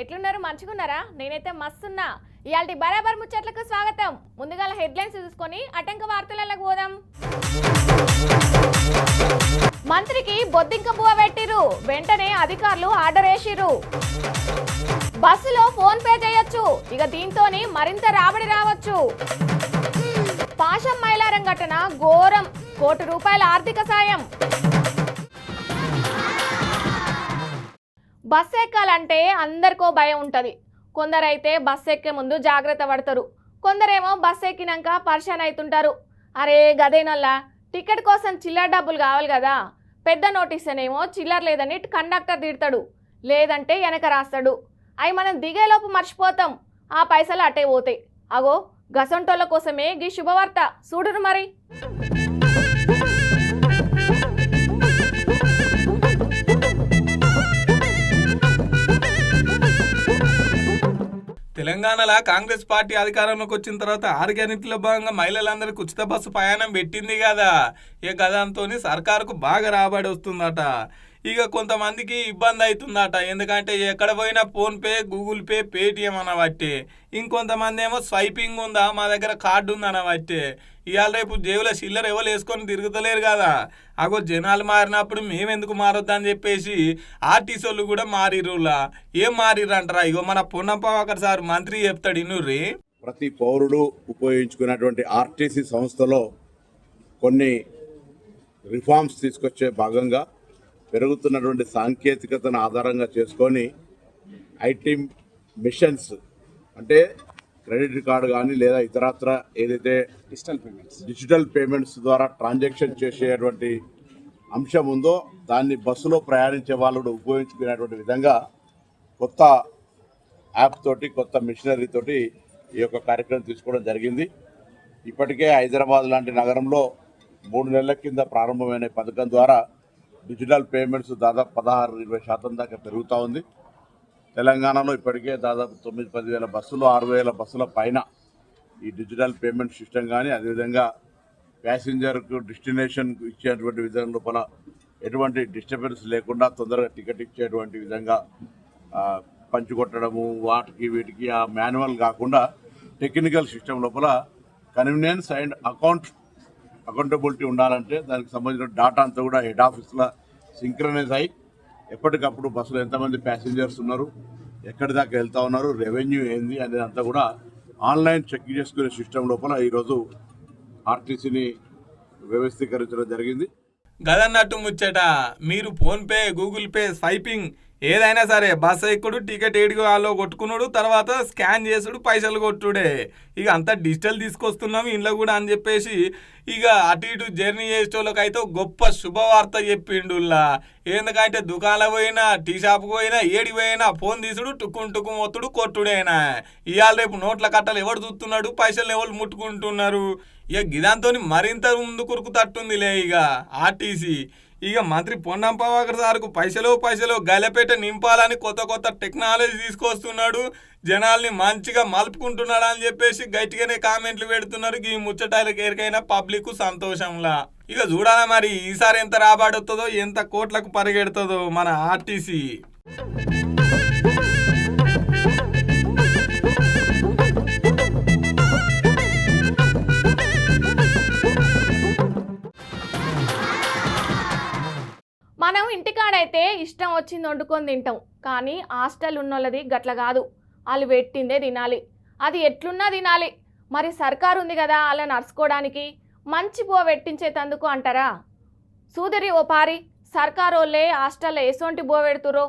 ఎట్లున్నారు? మంచుకున్నారా నేనైతే మస్తున్నా. ఇవాళ బరాబర్ ముచ్చట్లకు స్వాగతం. ముందుగా హెడ్లైన్స్ చూసుకొని అటంక వార్తలకు పోదాం. మంత్రికి బొద్దింక బువ్వ పెట్టిరు వెంటనే అధికారులు ఆర్డర్ వేసిరు బస్సులో ఫోన్ పే చేయొచ్చు. ఇక దీంతోని మరింత రాబడి రావచ్చు. పాశం మైలారం ఘటన ఘోరం. కోటి రూపాయల ఆర్థిక సాయం. బస్సు ఎక్కాలంటే అందరికో భయం ఉంటుంది. కొందరైతే బస్సు ఎక్కే ముందు జాగ్రత్త పడతారు. కొందరేమో బస్సు ఎక్కినాక పరిశాన్ అవుతుంటారు అరే గదేనల్లా టికెట్ కోసం చిల్లర డబ్బులు కావాలి కదా పెద్ద నోటీస్ అనేమో చిల్లర లేదని కండక్టర్ తిడతాడు. లేదంటే వెనక రాస్తాడు. అవి మనం దిగేలోపు మర్చిపోతాం. ఆ పైసలు అటే పోతాయి. అగో గసంటోళ్ళ కోసమే గీ శుభవార్త. చూడురు మరి. తెలంగాణలో కాంగ్రెస్ పార్టీ అధికారంలోకి వచ్చిన తర్వాత ఆరు గ్యారెంటీలో భాగంగా మహిళలందరికీ ఉచిత బస్సు ప్రయాణం పెట్టింది కదా. ఏ గదంతో సర్కారుకు బాగా రాబడి వస్తుందట. ఇక కొంతమందికి ఇబ్బంది అవుతుందట. ఎందుకంటే ఎక్కడ పోయినా ఫోన్పే గూగుల్ పే పేటిఎం అనబట్టే. ఇంకొంతమంది ఏమో స్వైపింగ్ ఉందా మా దగ్గర కార్డు ఉంది అనబట్టే. ఇవాళ రేపు జేబుల చిల్లర ఎవరు వేసుకొని తిరుగుతలేరు కదా. అగో జనాలు మారినప్పుడు మేమెందుకు మారొద్దని చెప్పేసి ఆర్టీసీ వాళ్ళు కూడా మారిరులా ఏం మారిరంటారా ఇగో మన పొన్నపావకర్ సార్ మంత్రి చెప్తాడు ఇన్నుర్రి ప్రతి పౌరుడు ఉపయోగించుకున్నటువంటి ఆర్టీసీ సంస్థలో కొన్ని రిఫార్మ్స్ తీసుకొచ్చే భాగంగా పెరుగుతున్నటువంటి సాంకేతికతను ఆధారంగా చేసుకొని ఐటీ మిషన్స్ అంటే క్రెడిట్ కార్డు కానీ లేదా ఇతరత్ర ఏదైతే డిజిటల్ పేమెంట్స్ డిజిటల్ పేమెంట్స్ ద్వారా ట్రాన్సాక్షన్ చేసేటువంటి అంశం ఉందో దాన్ని బస్సులో ప్రయాణించే వాళ్ళు కూడా ఉపయోగించుకునేటువంటి విధంగా కొత్త యాప్ తోటి కొత్త మిషనరీ తోటి ఈ యొక్క కార్యక్రమం తీసుకోవడం జరిగింది. ఇప్పటికే హైదరాబాద్ లాంటి నగరంలో మూడు నెలల కింద ప్రారంభమైన పథకం ద్వారా డిజిటల్ పేమెంట్స్ దాదాపు పదహారు ఇరవై శాతం దాకా పెరుగుతూ ఉంది. తెలంగాణలో ఇప్పటికే దాదాపు తొమ్మిది పది వేల బస్సులు ఆరు వేల బస్సుల పైన ఈ డిజిటల్ పేమెంట్ సిస్టమ్ కానీ అదేవిధంగా ప్యాసింజర్కు డెస్టినేషన్కు ఇచ్చేటువంటి విధానం లోపల ఎటువంటి డిస్టర్బెన్స్ లేకుండా తొందరగా టికెట్ ఇచ్చేటువంటి విధంగా పంచుకొట్టడము వాటికి వీటికి ఆ మాన్యువల్ కాకుండా టెక్నికల్ సిస్టమ్ లోపల కన్వీనియన్స్ అండ్ అకౌంట్ అకౌంటబిలిటీ ఉండాలంటే దానికి సంబంధించిన డాటా అంతా కూడా హెడ్ ఆఫీస్లో సింక్రనైజ్ అయ్యి ఎప్పటికప్పుడు బస్సులో ఎంతమంది ప్యాసింజర్స్ ఉన్నారు ఎక్కడి దాకా వెళ్తా ఉన్నారు రెవెన్యూ ఏంది అనేది అంతా కూడా ఆన్లైన్ చెక్ చేసుకునే సిస్టమ్ లోపల ఈరోజు ఆర్టీసీని వ్యవస్థీకరించడం జరిగింది. గదన్నట్టు ముచ్చట మీరు ఫోన్పే గూగుల్ పే స్వైపింగ్ ఏదైనా సరే బస్ ఎక్కుడు టికెట్ ఏడికి వాళ్ళు కొట్టుకున్నాడు తర్వాత స్కాన్ చేసుడు పైసలు కొట్టుడే. ఇక అంతా డిజిటల్ తీసుకొస్తున్నాం ఇంట్లో కూడా అని చెప్పేసి ఇక అటు ఇటు జర్నీ చేసేటోళ్ళకి అయితే గొప్ప శుభవార్త చెప్పిండుల్లా. ఎందుకంటే దుకాణం పోయినా టీ షాప్కి పోయినా ఏడికి పోయినా ఫోన్ తీసుడు టుక్కుం టుక్కుం ఒత్తుడు కొట్టుడేనా. ఇవాళ రేపు నోట్ల కట్టలు ఎవడు చూస్తున్నాడు పైసలు ఎవరు ముట్టుకుంటున్నారు. ఇక గిదాంతో మరింత ముందు కురుకు తట్టుందిలే ఇక ఆర్టీసీ. ఇక మంత్రి పొన్నం పవాకర్ సార్కు పైసలు పైసలు గలపేట నింపాలని కొత్త కొత్త టెక్నాలజీ తీసుకొస్తున్నాడు. జనాల్ని మంచిగా మలుపుకుంటున్నాడు అని చెప్పేసి గట్టిగానే కామెంట్లు పెడుతున్నారు. ఈ ముచ్చటాలకు ఎరికైనా పబ్లిక్ సంతోషంలా. ఇక చూడాలా మరి ఈసారి ఎంత రాబడుతుందో ఎంత కోట్లకు పరిగెడుతుందో మన ఆర్టీసీ. ఇష్టం వచ్చింది వండుకొని తింటాం. కానీ హాస్టల్ ఉన్నోళ్ళది గట్ల కాదు. వాళ్ళు పెట్టిందే తినాలి. అది ఎట్లున్నా తినాలి. మరి సర్కారు ఉంది కదా అలా నడుచుకోవడానికి మంచి పువ్వు పెట్టించేతందుకు అంటారా? సూదరి ఓ పారి సర్కారోళ్ళే హాస్టల్లో ఎసొంటి బువ పెడుతురో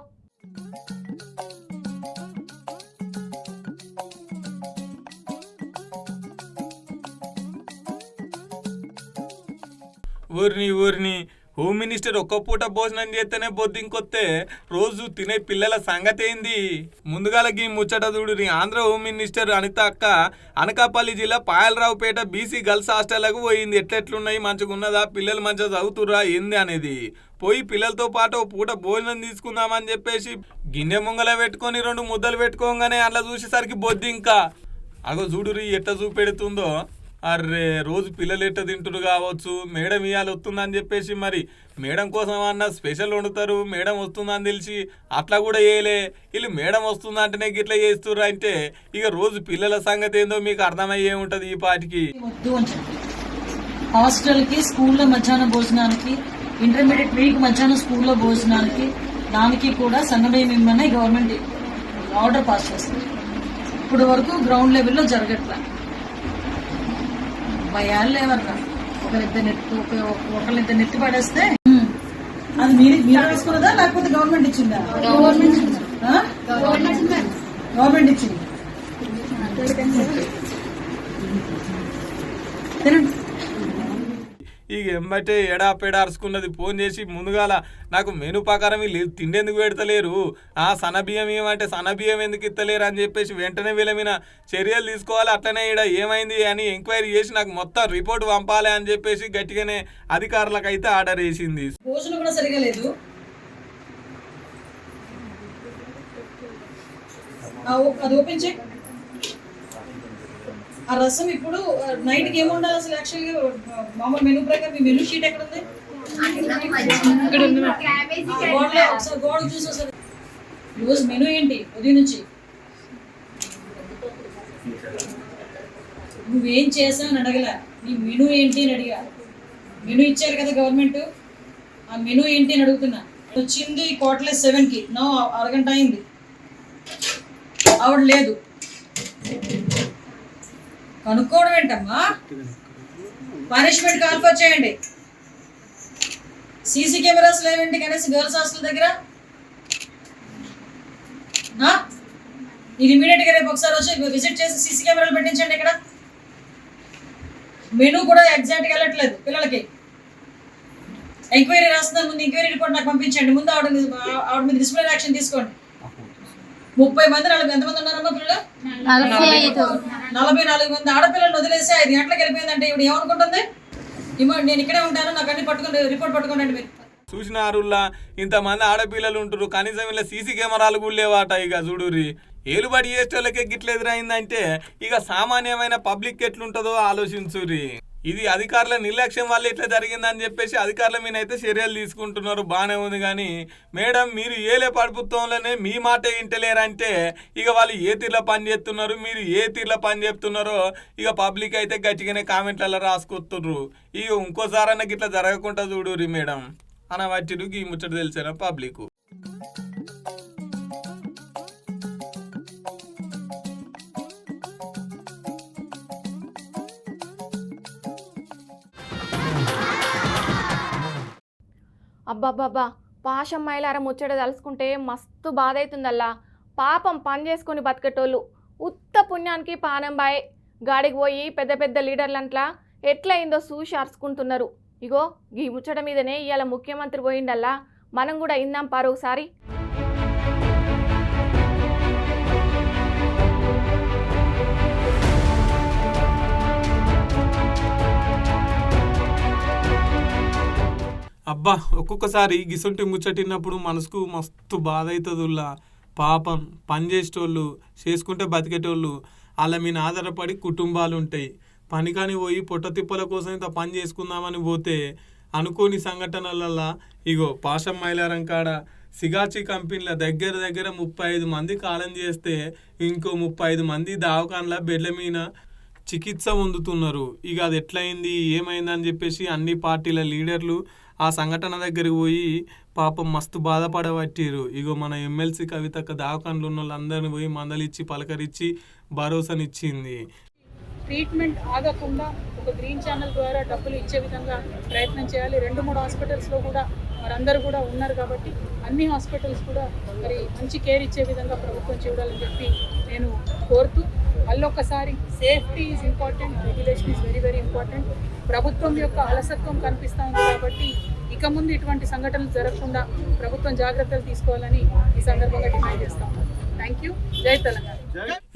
ఊరిని ఊరిని హోమ్ మినిస్టర్ ఒక్క పూట భోజనం చేస్తేనే బొద్దింకొత్తే రోజు తినే పిల్లల సంగతి ఏంది? ముందుగాల గీ ముచ్చట చూడురి ఆంధ్ర హోమ్ మినిస్టర్ అనిత అక్క అనకాపల్లి జిల్లా పాయలరావుపేట బీసీ గర్ల్స్ హాస్టల్లకు పోయింది. ఎట్లెట్లున్నాయి? మంచిగా ఉన్నదా? పిల్లలు మంచిగా చదువుతుర్రా? ఏంది అనేది. పోయి పిల్లలతో పాటు పూట భోజనం తీసుకుందామని చెప్పేసి గిన్నె ముంగల పెట్టుకొని రెండు ముద్దలు పెట్టుకోగానే అట్లా చూసేసరికి బొద్ది ఇంకా. అగో చూడురి ఎట్ట చూపెడుతుందో. అర్రే రోజు పిల్లలు ఎట్ట తింటురు కావచ్చు? మేడం ఇవాళ వస్తుందని చెప్పేసి మరి మేడం కోసం అన్న స్పెషల్ వండుతారు? మేడం వస్తుందని తెలిసి అట్లా కూడా చేయలే. వీళ్ళు మేడం వస్తుందంటేనే గిట్లా చేస్తుర్రు అంటే ఇక రోజు పిల్లల సంగతి ఏందో మీకు అర్థమయ్యే ఉంటది ఈ పాటికి. హాస్టల్కి హాస్టల్కి స్కూల్లో మధ్యాహ్న భోజనానికి ఇంటర్మీడియట్ వీక్ మధ్యాహ్నం స్కూల్లో భోజనానికి దానికి కూడా సంగమేయం ఇమ్మని గవర్నమెంట్ ఆర్డర్ పాస్ చేస్తుంది. ఇప్పటి వరకు గ్రౌండ్ లెవెల్లో జరగట్లేదు భయాలు లేవర్రా ఒకరిద్దరు నెత్తి ఒక ఒకరిద్దరు నెత్తి పడేస్తే. అది మీరు మీరు తీసుకున్నదా లేకపోతే గవర్నమెంట్ ఇచ్చిందా? గవర్నమెంట్ ఇచ్చింది. తినండి. ఇక ఎమ్మటే ఎడా పెడా అరుచుకున్నది ఫోన్ చేసి ముందుగాల నాకు మెను ప్రకారం వీళ్ళు తిండెందుకు పెడతలేరు? ఆ సనబియ్యం ఏమంటే సనబియ్యం ఎందుకు ఇస్తలేరు అని చెప్పేసి వెంటనే వీళ్ళ మీద చర్యలు తీసుకోవాలి అట్లనే ఇక్కడ ఏమైంది అని ఎంక్వైరీ చేసి నాకు మొత్తం రిపోర్ట్ పంపాలి అని చెప్పేసి గట్టిగానే అధికారులకు అయితే ఆర్డర్ వేసింది. భోజనం కూడా సరిగా లేదు. అది ఓపెన్ చేయి. ఆ రసం ఇప్పుడు నైట్కి ఏముండాలి అసలు యాక్చువల్గా మామూలు మెనూ ప్రకారం మీ మెనూ షీట్ ఎక్కడ ఉంది గోడలో ఒకసారి గోడ చూసి ఒకసారి. రోజు మెనూ ఏంటి? ఉదయం నుంచి. నువ్వేం చేసావు అని అడగల. నీ మెనూ ఏంటి అని అడిగా. మెనూ ఇచ్చారు కదా గవర్నమెంట్ ఆ మెనూ ఏంటి అని అడుగుతున్నా. వచ్చింది కోట్లే సెవెన్కి నో అరగంట అయింది. ఆవిడ లేదు. కనుక్కోవడం ఏంటమ్మా? పనిష్మెంట్ కాల్ఫర్ చేయండి సీసీ కెమెరాస్ లేవండి కనీసం గర్ల్స్ హాస్టల్ దగ్గర? నా? ఇమీడియట్గా రేపు ఒకసారి వచ్చి విజిట్ చేసి సీసీ కెమెరాలు పెట్టించండి ఇక్కడ. మెనూ కూడా ఎగ్జాక్ట్గా వెళ్ళట్లేదు పిల్లలకి. ఎంక్వైరీ రాస్తున్నారు ముందు ఎంక్వైరీ రిపోర్ట్ నాకు పంపించండి. ముందు ఆవిడ ఆవిడ మీద డిస్ప్లే యాక్షన్ తీసుకోండి. ముప్పై మంది నలభై ఎంతమంది ఉన్నారమ్మా పిల్లలు? నలభై నాలుగు మంది ఆడపిల్లలు వదిలేసి ఐదు గంటలకు వెళ్ళిపోయిందంటే ఇప్పుడు ఏమనుకుంటుంది? ఇమ్మో నేను ఇక్కడే ఉంటాను నాకు అన్ని పట్టుకుని రిపోర్ట్ పట్టుకోండి మీరు. చూసినారుల్లా ఇంతమంది ఆడపిల్లలు ఉంటారు కనీసం ఇలా సీసీ కెమెరాలు కూడా లేవాట ఇక చూడుర్రి. ఏలుబడి చేసేటోళ్ళకే గిట్ల ఎదురైందంటే ఇక సామాన్యమైన పబ్లిక్ ఎట్లుంటుందో ఆలోచించుర్రి. ఇది అధికారుల నిర్లక్ష్యం వల్ల ఇట్లా జరిగిందని చెప్పేసి అధికారుల మీద అయితే చర్యలు తీసుకుంటున్నారు. బాగానే ఉంది కానీ మేడం మీరు ఏలే ప్రభుత్వంలోనే మీ మాట వింటలేరంటే ఇక వాళ్ళు ఏ తీర్ల పని చేస్తున్నారు? మీరు ఏ తీర్ల పని చెప్తున్నారో ఇక పబ్లిక్ అయితే గట్టిగానే కామెంట్లలో రాసుకొస్తున్నారు ఇక ఇంకోసారన్నా ఇట్లా జరగకుండా చూడురి మేడం. అనవచ్చిరు ఈ ముచ్చట తెలిసిన పబ్లిక్? అబ్బబ్బబ్బా పాశం ముచ్చట తలుసుకుంటే మస్తు బాధ అవుతుందల్లా పాపం పని చేసుకొని బతికేటోళ్ళు ఉత్త పుణ్యానికి పానం బాయ్. గాడికి పోయి పెద్ద పెద్ద లీడర్లంట్లా ఎట్లయిందో చూసి అరుచుకుంటున్నారు. ఇగో ఈ ముచ్చట మీదనే ఇవాళ ముఖ్యమంత్రి పోయిండల్లా. మనం కూడా ఇందాం పారు ఒకసారి. అబ్బా ఒక్కొక్కసారి గిసుంటి ముచ్చటినప్పుడు మనసుకు మస్తు బాధ అవుతుందిలా పాపం పని చేసేటోళ్ళు చేసుకుంటే బతికేటోళ్ళు వాళ్ళ మీద ఆధారపడి కుటుంబాలు ఉంటాయి పని కాని పోయి పొట్ట తిప్పల కోసం ఇంత పని చేసుకుందామని పోతే అనుకోని సంఘటనలల్లా ఇగో పాషం మైలారం కాడ సిగాచి కంపెనీల దగ్గర దగ్గర ముప్పై ఐదు మంది కాలం చేస్తే ఇంకో ముప్పై ఐదు మంది దావకాన్ల బెడ్ల మీద చికిత్స పొందుతున్నారు. ఇక అది ఎట్లయింది ఏమైందని చెప్పేసి అన్ని పార్టీల లీడర్లు ఆ సంఘటన దగ్గరికి పోయి పాపం మస్తు బాధపడబట్టిరు ఇగో మన ఎమ్మెల్సీ కవితక్క దావకాన్లు ఉన్న వాళ్ళందరిని పోయి మందలిచ్చి పలకరించి భరోసానిచ్చింది. ట్రీట్మెంట్ ఆగకుండా ఒక గ్రీన్ ఛానల్ ద్వారా డబ్బులు ఇచ్చే విధంగా ప్రయత్నం చేయాలి. రెండు మూడు హాస్పిటల్స్లో కూడా మరందరూ కూడా ఉన్నారు కాబట్టి అన్ని హాస్పిటల్స్ కూడా మరి మంచి కేర్ ఇచ్చే విధంగా ప్రభుత్వం చూడాలని చెప్పి నేను కోరుతూ మళ్ళొక్కసారి safety is important regulation is very very important ప్రభుత్వం యొక్క అలసత్వం కనిపిస్తూ ఉంది కాబట్టి ఇక ముందు ఇటువంటి సంఘటనలు జరగకుండా ప్రభుత్వం జాగ్రత్తలు తీసుకోవాలని ఈ సందర్భంగా డిమాండ్ చేస్తాం. థ్యాంక్ యూ జై తెలంగాణ.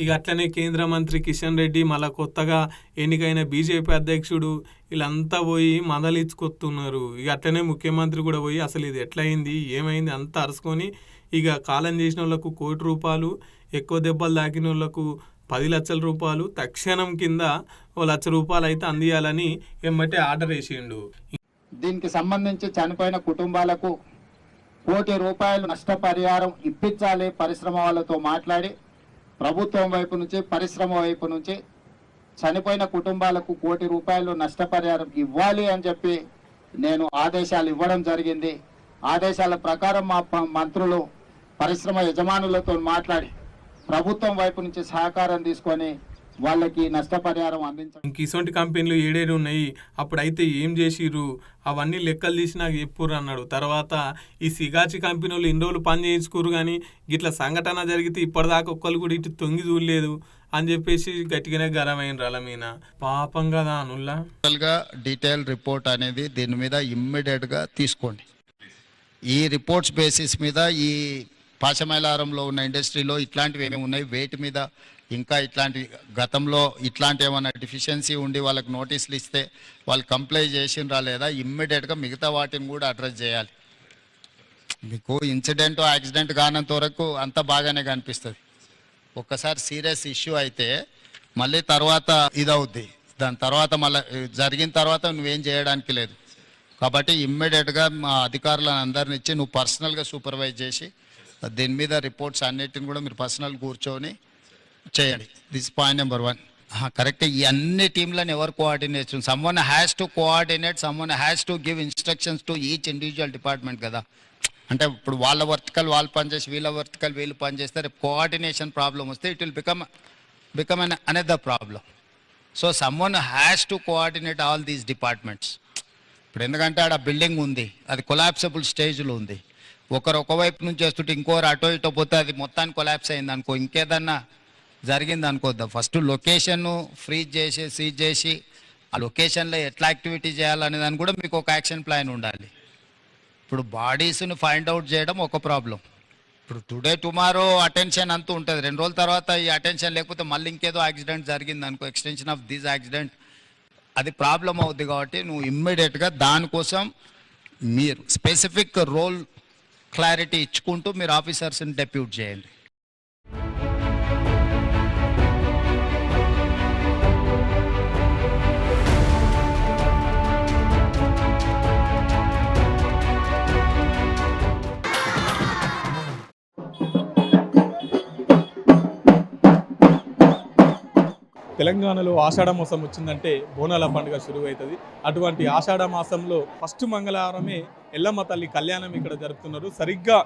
ఇక అట్లనే కేంద్ర మంత్రి కిషన్ రెడ్డి మళ్ళా కొత్తగా ఎన్నికైన బీజేపీ అధ్యక్షుడు వీళ్ళంతా పోయి మందలిచ్చుకొస్తున్నారు ఇక అట్లనే ముఖ్యమంత్రి కూడా పోయి అసలు ఇది ఎట్లయింది ఏమైంది అంతా అరుచుకొని ఇక కాలం చేసిన వాళ్ళకు కోటి రూపాయలు ఎక్కువ దెబ్బలు తాకిన వాళ్ళకు పది లక్షల రూపాయలు తక్షణం కింద ఓ లక్ష రూపాయలు అయితే అందియాలని ఎమ్మటే ఆర్డర్ వేసిండు. దీనికి సంబంధించి చనిపోయిన కుటుంబాలకు కోటి రూపాయలు నష్టపరిహారం ఇప్పించాలి పరిశ్రమ వాళ్ళతో మాట్లాడి ప్రభుత్వం వైపు నుంచి పరిశ్రమ వైపు నుంచి చనిపోయిన కుటుంబాలకు కోటి రూపాయలు నష్టపరిహారం ఇవ్వాలి అని చెప్పి నేను ఆదేశాలు ఇవ్వడం జరిగింది. ఆదేశాల ప్రకారం మా మంత్రులు పరిశ్రమ యజమానులతో మాట్లాడి ప్రభుత్వం వైపు నుంచి సహకారం తీసుకొని వాళ్ళకి నష్టపరిహారం అందించడం ఇంక ఇసొంటి కంపెనీలు ఏడేడు ఉన్నాయి. అప్పుడైతే ఏం చేసిర్రు? అవన్నీ లెక్కలు తీసి నాకు చెప్పుర్రు అన్నాడు. తర్వాత ఈ సిగాచి కంపెనీ వాళ్ళు ఇన్ని రోజులు పని చేయించుకోరు కానీ గిట్ల సంఘటన జరిగితే ఇప్పటిదాకా ఒక్కరు కూడా ఇటు తొంగి చూడలేదు అని చెప్పేసి గట్టిగానే గరమైన రల మీద. పాపం కదా అనుల్లా. గా డీటెయిల్ రిపోర్ట్ అనేది దీని మీద ఇమ్మీడియట్గా తీసుకోండి. ఈ రిపోర్ట్స్ బేసిస్ మీద ఈ పాశమైలారంలో ఉన్న ఇండస్ట్రీలో ఇట్లాంటివి ఏమేమి ఉన్నాయి? వేటి మీద ఇంకా ఇట్లాంటి గతంలో ఇట్లాంటి ఏమైనా డిఫిషియన్సీ ఉండి వాళ్ళకి నోటీసులు ఇస్తే వాళ్ళు కంప్లైంట్ చేసినరా లేదా ఇమ్మీడియట్గా మిగతా వాటిని కూడా అడ్రస్ చేయాలి. మీకు ఇన్సిడెంట్ యాక్సిడెంట్ కానంత వరకు అంత బాగానే కనిపిస్తుంది. ఒక్కసారి సీరియస్ ఇష్యూ అయితే మళ్ళీ తర్వాత ఇదవుద్ది. దాని తర్వాత మళ్ళీ జరిగిన తర్వాత నువ్వేం చేయడానికి లేదు. కాబట్టి ఇమ్మీడియట్గా మా అధికారులను అందరిని ఇచ్చి నువ్వు పర్సనల్గా సూపర్వైజ్ చేసి దీని మీద రిపోర్ట్స్ అన్నిటిని కూడా మీరు పర్సనల్ కూర్చొని చేయండి. This point number one correct. ఈ అన్ని టీంలను ఎవరు coordinate someone has to coordinate someone has to give instructions to each individual department కదా. అంటే ఇప్పుడు వాళ్ళ వర్టికల్ వాళ్ళు పనిచేసి వీళ్ళ వర్టికల్ వీళ్ళు పనిచేస్తే రేపు కోఆర్డినేషన్ ప్రాబ్లం వస్తే it will become become an another problem so someone has to coordinate all these departments ఇప్పుడు ఎందుకంటే ఆడ బిల్డింగ్ ఉంది అది కొలాప్సబుల్ స్టేజ్లో ఉంది. ఒకరు ఒకవైపు నుంచి వస్తుంటే ఇంకోరు అటో ఇటో పోతే అది మొత్తానికి కొలాప్స్ అయింది అనుకో ఇంకేదన్నా జరిగింది అనుకోద్దాం ఫస్ట్ లొకేషన్ను ఫ్రీజ్ చేసి సీజ్ చేసి ఆ లొకేషన్లో ఎట్లా యాక్టివిటీ చేయాలనే దాన్ని కూడా మీకు ఒక యాక్షన్ ప్లాన్ ఉండాలి. ఇప్పుడు బాడీస్ని ఫైండ్ అవుట్ చేయడం ఒక ప్రాబ్లం. ఇప్పుడు టుడే టుమారో అటెన్షన్ అంతా ఉంటుంది. రెండు రోజుల తర్వాత ఈ అటెన్షన్ లేకపోతే మళ్ళీ ఇంకేదో యాక్సిడెంట్ జరిగింది అనుకో ఎక్స్టెన్షన్ ఆఫ్ దిస్ యాక్సిడెంట్ అది ప్రాబ్లం అవుద్ది కాబట్టి నువ్వు ఇమ్మీడియట్గా దానికోసం మీరు స్పెసిఫిక్ రోల్ క్లారిటీ ఇచ్చుకుంటూ మీరు ఆఫీసర్స్ని డెప్యూట్ చేయండి. తెలంగాణలో ఆషాఢ మాసం వచ్చిందంటే బోనాల పండుగ షురువు అవుతుంది అటువంటి ఆషాఢ మాసంలో ఫస్ట్ మంగళవారమే ఎల్లమ్మ తల్లి కళ్యాణం ఇక్కడ జరుపుతున్నారు. సరిగ్గా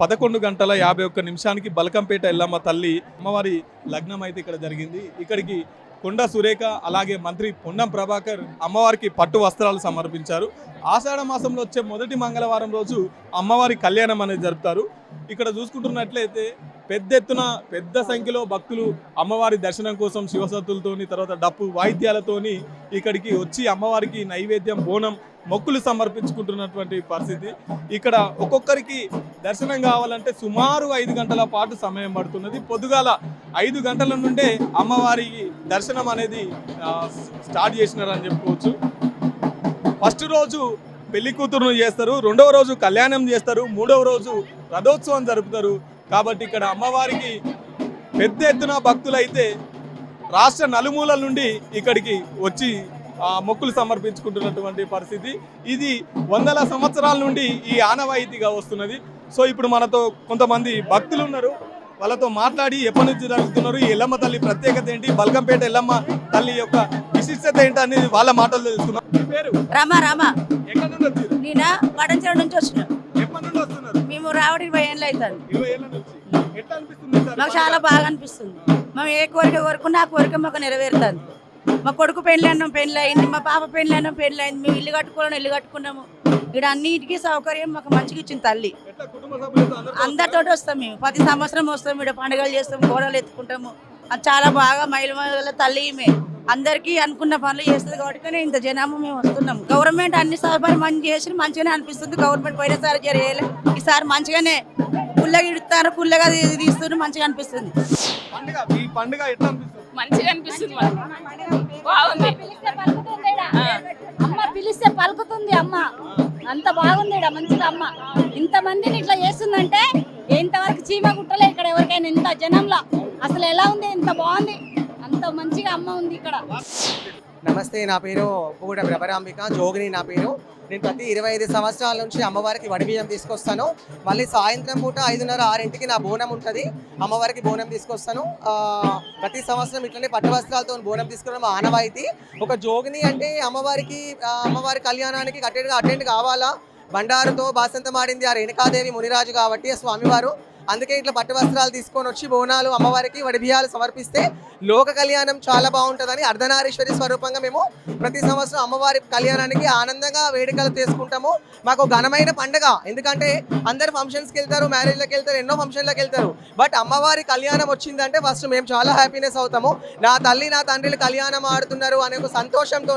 పదకొండు గంటల యాభై ఒక్క నిమిషానికి బలకంపేట ఎల్లమ్మ తల్లి అమ్మవారి లగ్నం అయితే ఇక్కడ జరిగింది. ఇక్కడికి కొండ సురేఖ అలాగే మంత్రి పొన్నం ప్రభాకర్ అమ్మవారికి పట్టు వస్త్రాలు సమర్పించారు. ఆషాఢ మాసంలో వచ్చే మొదటి మంగళవారం రోజు అమ్మవారి కళ్యాణం అనేది జరుపుతారు. ఇక్కడ చూసుకుంటున్నట్లయితే పెద్ద ఎత్తున పెద్ద సంఖ్యలో భక్తులు అమ్మవారి దర్శనం కోసం శివసత్తులతోని తర్వాత డప్పు వాయిద్యాలతోని ఇక్కడికి వచ్చి అమ్మవారికి నైవేద్యం బోనం మొక్కులు సమర్పించుకుంటున్నటువంటి పరిస్థితి. ఇక్కడ ఒక్కొక్కరికి దర్శనం కావాలంటే సుమారు ఐదు గంటల పాటు సమయం పడుతున్నది. పొద్దుగాల ఐదు గంటల నుండే అమ్మవారికి దర్శనం అనేది స్టార్ట్ చేసినారని చెప్పుకోవచ్చు. ఫస్ట్ రోజు పెళ్ళి కూతురును చేస్తారు రెండవ రోజు కళ్యాణం చేస్తారు మూడవ రోజు రథోత్సవం జరుపుతారు. కాబట్టి ఇక్కడ అమ్మవారికి పెద్ద ఎత్తున భక్తులైతే రాష్ట్ర నలుమూలల నుండి ఇక్కడికి వచ్చి మొక్కులు సమర్పించుకుంటున్నటువంటి పరిస్థితి. ఇది వందల సంవత్సరాల నుండి ఈ ఆనవాయితీగా వస్తున్నది. సో ఇప్పుడు మనతో కొంతమంది భక్తులు ఉన్నారు. వాళ్ళతో మాట్లాడి ఎప్పటి నుంచి జరుగుతున్నారు? ఈ ఎల్లమ్మ తల్లి ప్రత్యేకత ఏంటి? బల్కంపేట ఎల్లమ్మ తల్లి యొక్క విశిష్టత ఏంటి అనేది వాళ్ళ మాటలు తెలుసుకున్నాం పేరు? రామ రామ. ఎక్కడ నుండి వచ్చారు నేను? పడంచెల నుంచి వచ్చిన. ఎప్పటి నుండి వస్తున్నారు? మేము రావడం ఇరవై ఏళ్ళు అవుతుంది ఇరవై ఏళ్ళ నుంచి. ఎట్లా అనిపిస్తుంది సార్? మాకు చాలా బాగా అనిపిస్తుంది. మేము ఏ కోరిక కోరుకున్నా ఆ కోరిక మాకు నెరవేరుతుంది. మా కొడుకు పెళ్ళి అన్నాం పెళ్ళి అయింది మా పాప పెళ్ళి అన్నాం పెళ్ళి అయింది మేము ఇల్లు కట్టుకోవడం ఇల్లు కట్టుకున్నాము. ఇక్కడ అన్నిటికీ సౌకర్యం మాకు మంచిగా ఇచ్చింది తల్లి. అందరితో వస్తాం మేము. ప్రతి సంవత్సరం వస్తాం ఇక్కడ పండుగలు చేస్తాం గోడలు ఎత్తుకుంటాము. అది చాలా బాగా మైలు మైల తల్లి ఈమె. అందరికీ అనుకున్న పనులు చేస్తుంది కాబట్టి ఇంత జనాము మేము వస్తున్నాం. గవర్నమెంట్ అన్ని సౌకర్యాలు మంచి చేసి మంచిగానే అనిపిస్తుంది. గవర్నమెంట్ పోయినసారి జరగలే. ఈసారి మంచిగానే కుల్లగా ఇడుతారు కుల్లగా తీ- తీస్తున్నారు మంచిగా అనిపిస్తుంది. పండుగ ఈ పండుగ ఎట్లా అనిపిస్తుంది? మంచిగా అనిపిస్తుంది బాగుంది. అమ్మ పిలిస్తే పలుకుతుంది అమ్మ. అంత బాగుంది మంచిగా అమ్మ. ఇంత మందిని ఇట్లా నమస్తే నా పేరు పూట ప్రభరాంబిక. జోగిని నా పేరు. నేను ప్రతి ఇరవై ఐదు సంవత్సరాల నుంచి అమ్మవారికి వడిబియ్యం తీసుకొస్తాను. మళ్ళీ సాయంత్రం పూట ఐదున్నర ఆరింటికి నా బోనం ఉంటుంది. అమ్మవారికి బోనం తీసుకొస్తాను. ప్రతి సంవత్సరం ఇట్లనే పట్టు వస్త్రాలతో బోనం తీసుకోవడం ఆనవాయితీ. ఒక జోగిని అంటే అమ్మవారికి అమ్మవారి కళ్యాణానికి అటెండ్ అటెండ్ కావాలా? బండారుతో బాసంతం ఆడింది ఆ రేణుకాదేవి మునిరాజు కాబట్టి ఆ స్వామివారు. అందుకే ఇట్లా పట్టు వస్త్రాలు తీసుకొని వచ్చి బోనాలు అమ్మవారికి వడిబియ్యాలు సమర్పిస్తే లోక కళ్యాణం చాలా బాగుంటుందని అర్ధనారీశ్వరి స్వరూపంగా మేము ప్రతి సంవత్సరం అమ్మవారి కళ్యాణానికి ఆనందంగా వేడుకలు చేసుకుంటాము. మాకు ఘనమైన పండుగ. ఎందుకంటే అందరు ఫంక్షన్స్కి వెళ్తారు మ్యారేజ్లకు వెళ్తారు ఎన్నో ఫంక్షన్లకు వెళ్తారు. బట్ అమ్మవారి కళ్యాణం వచ్చిందంటే ఫస్ట్ మేము చాలా హ్యాపీనెస్ అవుతాము. నా తల్లి నా తండ్రిలు కళ్యాణం ఆడుతున్నారు అనే ఒక సంతోషంతో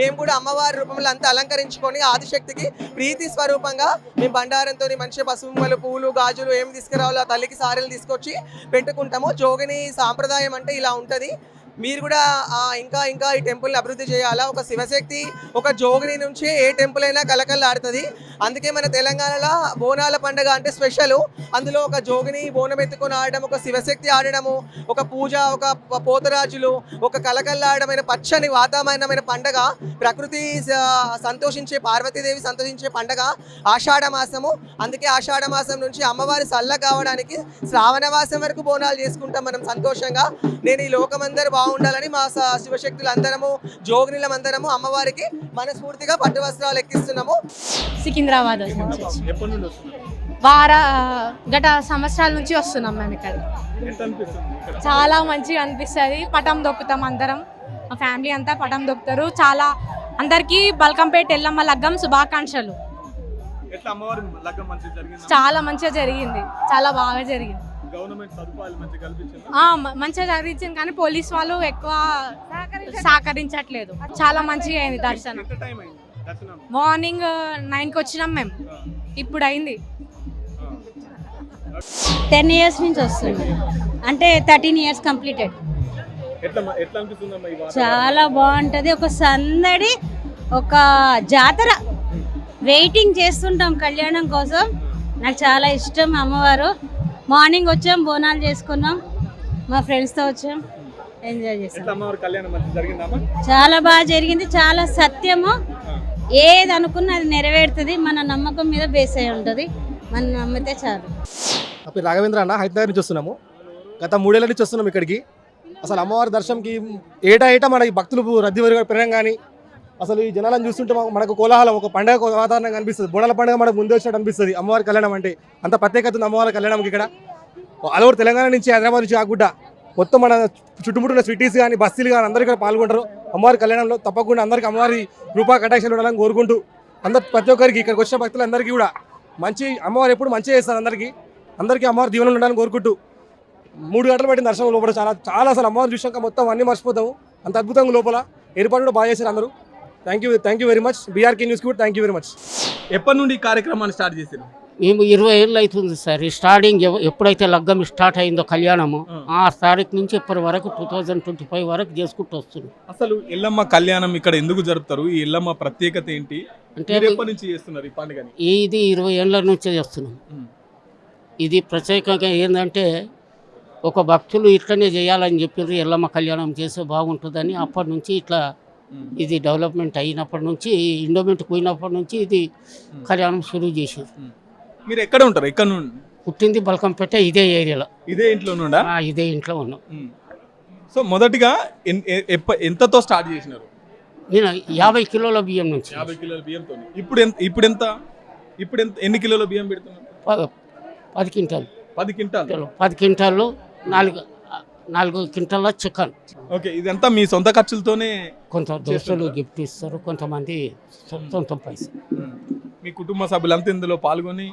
మేము కూడా అమ్మవారి రూపంలో అంతా అలంకరించుకొని ఆదిశక్తికి ప్రీతి స్వరూపంగా మేము బండారంతో మంచి పసుమలు పూలు గాజులు ఏం తీసుకురావాలి తల్లికి సారీలు తీసుకొచ్చి పెట్టుకుంటాము. జోగిని సాంప్రదాయం అంటే ఇలా ఉంటుంది. మీరు కూడా ఇంకా ఇంకా ఈ టెంపుల్ని అభివృద్ధి చేయాలా? ఒక శివశక్తి ఒక జోగిని నుంచి ఏ టెంపుల్ అయినా కలకల్లాడుతుంది. అందుకే మన తెలంగాణలో బోనాల పండుగ అంటే స్పెషల్. అందులో ఒక జోగిని బోనం ఎత్తుకొని ఆడడం ఒక శివశక్తి ఆడడము ఒక పూజ ఒక పోతరాజులు ఒక కలకల్లాడమైన పచ్చని వాతావరణమైన పండగ ప్రకృతి సంతోషించే పార్వతీదేవి సంతోషించే పండగ ఆషాఢ మాసము. అందుకే ఆషాఢ మాసం నుంచి అమ్మవారి సల్ల కావడానికి శ్రావణ మాసం వరకు బోనాలు చేసుకుంటాం మనం సంతోషంగా. నేను ఈ లోకమందరూ బాగుండాలని మా శివశక్తులు అందరము జోగినిలం అందరము అమ్మవారికి మనస్ఫూర్తిగా పట్టు వస్త్రాలు ఎక్కిస్తున్నాము. సికింద్రాబాద్ వార గత సంవత్సరాల నుంచి వస్తున్నాం మేము ఇక్కడ. చాలా మంచిగా అనిపిస్తుంది. పటం దొక్కుతాం అందరం. మా ఫ్యామిలీ అంతా పటం దొక్కుతారు. చాలా అందరికీ బల్కంపేట ఎల్లమ్మ లగ్గం శుభాకాంక్షలు. చాలా మంచిగా జరిగింది. చాలా బాగా జరిగింది. మంచిగా జరిగింది కానీ పోలీస్ వాళ్ళు ఎక్కువ సహకరించట్లేదు. చాలా మంచిగా అయింది దర్శనం. మార్నింగ్ నైన్కి వచ్చినాం మేము. ఇప్పుడు అయింది. టెన్ ఇయర్స్ నుంచి వస్తుంది. అంటే థర్టీన్ ఇయర్స్ కంప్లీటెడ్? చాలా బాగుంటుంది. ఒక సందడి ఒక జాతర. వెయిటింగ్ చేస్తుంటాం కళ్యాణం కోసం. నాకు చాలా ఇష్టం అమ్మవారు. మార్నింగ్ వచ్చాం బోనాలు చేసుకున్నాం. మా ఫ్రెండ్స్తో వచ్చాం. ఎంజాయ్ చేసాం. చాలా బాగా జరిగింది చాలా సత్యము. ఏది అనుకున్నా అది నెరవేరుతుంది. మన నమ్మకం మీద బేస్ అయి ఉంటుంది. మనం నమ్మితే చాలు. పేరు రాఘవేంద్ర అన్న. హైదరాబాద్ నుంచి వస్తున్నాము. గత మూడేళ్ళ నుంచి వస్తున్నాం ఇక్కడికి. అసలు అమ్మవారి దర్శనంకి ఏటా ఏటా మన భక్తులు రద్దీ పెరగం కానీ అసలు ఈ జనాలను చూస్తుంటే మనకు కోలాహలం ఒక పండగ వాతావరణం కనిపిస్తుంది. బోనాల పండుగ మనకు ముందు వచ్చినట్టు అనిపిస్తుంది. అమ్మవారి కళ్యాణం అంటే అంత ప్రత్యేకత ఉంది అమ్మవారి కళ్యాణంకి ఇక్కడ. ఆల్ ఓవర్ తెలంగాణ నుంచి హైదరాబాద్ నుంచి కాకుండా మొత్తం మన చుట్టుముట్టున్న సిటీస్ కానీ బస్తీలు కానీ అందరూ ఇక్కడ పాల్గొంటారు. అమ్మవారి కళ్యాణంలో తప్పకుండా అందరికీ అమ్మవారి రూపా కటాక్షలు ఉండాలని కోరుకుంటూ అందరు ప్రతి ఒక్కరికి ఇక్కడికి వచ్చిన భక్తులందరికీ కూడా మంచి అమ్మవారు ఎప్పుడు మంచిగా చేస్తారు అందరికీ. అందరికీ అమ్మవారి దీవెనలు ఉండాలని కోరుకుంటూ మూడు గంటలు పట్టిన దర్శనం లోపల చాలా చాలా అసలు అమ్మవారు చూసాక మొత్తం అన్ని మర్చిపోతాము. అంత అద్భుతంగా లోపల ఏర్పాటు కూడా బాగా చేశారు అందరూ. Thank you thank you very much BRK న్యూస్కి కూడా థ్యాంక్ యూ వెరీ మచ్ ఎప్పటి నుండి ఈ కార్యక్రమాన్ని స్టార్ట్ చేశారు? మేము ఇరవై ఏళ్ళు అవుతుంది సార్. ఈ స్టార్టింగ్ ఎప్పుడైతే లగ్గం స్టార్ట్ అయిందో కళ్యాణము ఆ. తారీఖు నుంచి ఇప్పటి వరకు టూ థౌజండ్ ట్వంటీ ఫైవ్ వరకు చేసుకుంటూ వస్తుంది అసలు ఎల్లమ్మ కళ్యాణం ఇక్కడ ఎందుకు జరుపుతారు? ఈ ఎల్లమ్మ ప్రత్యేకత ఏంటి? అంటే మీరు ఎప్పటి నుంచి చేస్తున్నారు ఈ పండుగని? ఇది ఇరవై ఏళ్ళ నుంచి చేస్తున్నాం. ఇది ప్రత్యేకంగా ఏంటంటే ఒక భక్తులు ఇట్లనే చేయాలని చెప్పారు ఎల్లమ్మ కళ్యాణం చేస్తే బాగుంటుందని అప్పటి నుంచి ఇట్లా. ఇది డెవలప్మెంట్ అయినప్పటి నుంచి ఇండోమెంట్ పోయినప్పటి నుంచి ఇది కళ్యాణం షురూ చేశారు మీరు ఎక్కడ ఉంటారు? ఎక్కడ నుండి? పుట్టింది బల్కంపేట ఇదే ఏరియాలో. ఇదే ఇంట్లో ఇదే ఇంట్లో ఉన్నాం. సో మొదటిగా ఎంతతో స్టార్ట్ చేసినారు? నేను యాభై కిలోల బియ్యం నుంచి యాభై కిలోల బియ్యంతో ఇప్పుడు ఎంత ఇప్పుడు ఎంత? ఇప్పుడు ఎంత ఎన్ని కిలోల బియ్యం పెడుతున్నారు? ప- పది క్వింటాలు. పది క్వింటాల్. పది క్వింటాళ్ళు నాలుగు నాలుగు క్వింటాల చికెన్ ఓకే ఇదంతా మీ సొంత ఖర్చులతోనే కొంత దోస్తులు గిఫ్ట్ ఇస్తారు కొంతమంది సొంత పైసలు. మీ కుటుంబ సభ్యులంతా ఇందులో పాల్గొని.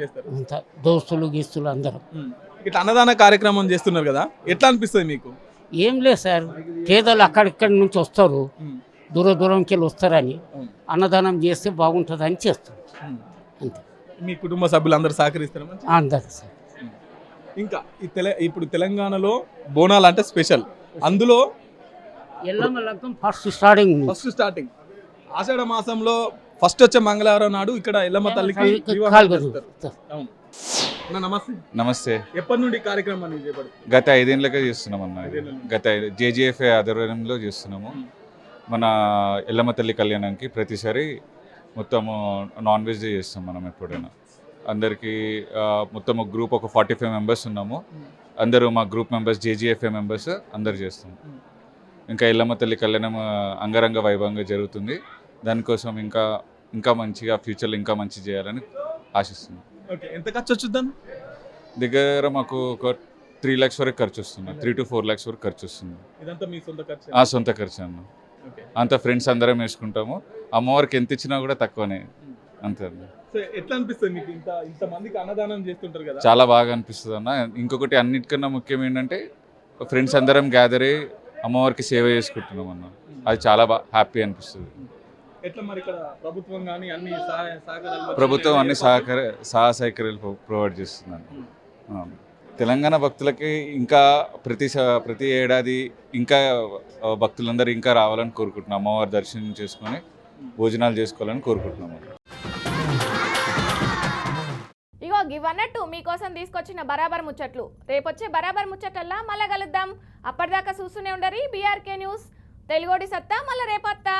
చేస్తారు అంత దోస్తులు గీస్తులు అందరం. ఇట్లా అన్నదాన కార్యక్రమం చేస్తున్నారు కదా ఎట్లా అనిపిస్తుంది మీకు ఏం లేదు సార్ పేదలు అక్కడిక్కడి నుంచి వస్తారు. దూర దూరంకి వెళ్ళి వస్తారని. అన్నదానం చేస్తే బాగుంటుందని చేస్తాం ఉమ్. అంతే మీ కుటుంబ సభ్యులు అందరూ సహకరిస్తారు? అందరు సార్ ఇంకా ఈ తెల ఇప్పుడు తెలంగాణలో బోనాలు అంటే స్పెషల్. అందులో ఎల్లమ్మ లగ్గం first starting. First starting. Ashadha మాసంలో ఫస్ట్ వచ్చే మంగళవారం నాడు ఇక్కడ ఎల్లమ్మ తల్లికి చేస్తారు. అవును. అన్న, నమస్తే. నమస్తే. ఎప్పటి నుండి ఈ కార్యక్రమాన్ని చేపడుతుంది గత ఐదేళ్ళగా చేస్తున్నాం అన్న ఇది. ఐదేళ్ళ నుంచి. గత జేజీఎఫ్ఏ ఆధ్వర్యంలో చేస్తున్నాము. మన ఎల్లమ్మ తల్లి కళ్యాణానికి ప్రతిసారి మొత్తము నాన్ వెజ్ చేస్తాం మనం ఎప్పుడైనా. అందరికీ మొత్తం ఒక గ్రూప్ ఒక ఫార్టీ ఫైవ్ మెంబర్స్ ఉన్నాము. అందరూ మా గ్రూప్ మెంబర్స్ జేజీఎఫ్ఏ మెంబర్స్ అందరు చేస్తాం ఇంకా ఎల్లమ్మ తల్లి కళ్యాణం అంగరంగ వైభవంగా జరుగుతుంది. దానికోసం ఇంకా ఇంకా మంచిగా ఫ్యూచర్లో ఇంకా మంచి చేయాలని ఆశిస్తున్నాం. ఓకే ఎంత ఖర్చు వచ్చుద్దాను దగ్గర మాకు ఒక త్రీ ల్యాక్స్ వరకు ఖర్చు వస్తుంది. త్రీ టు ఫోర్ ల్యాక్స్ వరకు ఖర్చు వస్తుంది. ఆ సొంత ఖర్చు అన్న. అంత ఫ్రెండ్స్ అందరం వేసుకుంటాము. అమ్మవారికి ఎంత ఇచ్చినా కూడా తక్కువనే. అంతే ఎట్లా అనిపిస్తుంది మీకు? ఇంత అన్నదానం చేస్తుంటారు కదా. చాలా బాగా అనిపిస్తుంది అన్న. ఇంకొకటి అన్నిటికన్నా ముఖ్యం ఏంటంటే ఫ్రెండ్స్ అందరం గ్యాదర్ అయ్యి అమ్మవారికి సేవ చేసుకుంటున్నాం అన్న. అది చాలా బాగా హ్యాపీ అనిపిస్తుంది. ఎట్లా మరి ఇక్కడ ప్రభుత్వం కానీ అన్ని సహాయ సహకారాలు ప్రభుత్వం అన్ని ఏర్పాట్లు- సహకార సహాయ సహకారాలు ప్రొవైడ్ చేస్తుందండి. తెలంగాణ భక్తులకి ఇంకా ప్రతి ప్రతి ఏడాది ఇంకా భక్తులందరూ ఇంకా రావాలని కోరుకుంటున్నాం. అమ్మవారి దర్శనం చేసుకొని భోజనాలు చేసుకోవాలని కోరుకుంటున్నాము ఇగో గివన్నట్టు మీకోసం తీసుకొచ్చిన బరాబర్ ముచ్చట్లు. రేపొచ్చే బరాబర్ ముచ్చట్లల్లా మళ్ళా కలుద్దాం. అప్పటిదాకా చూస్తూనే ఉండరు. బీఆర్కే న్యూస్ తెలుగోడి సత్తా మళ్ళీ రేపత్తా.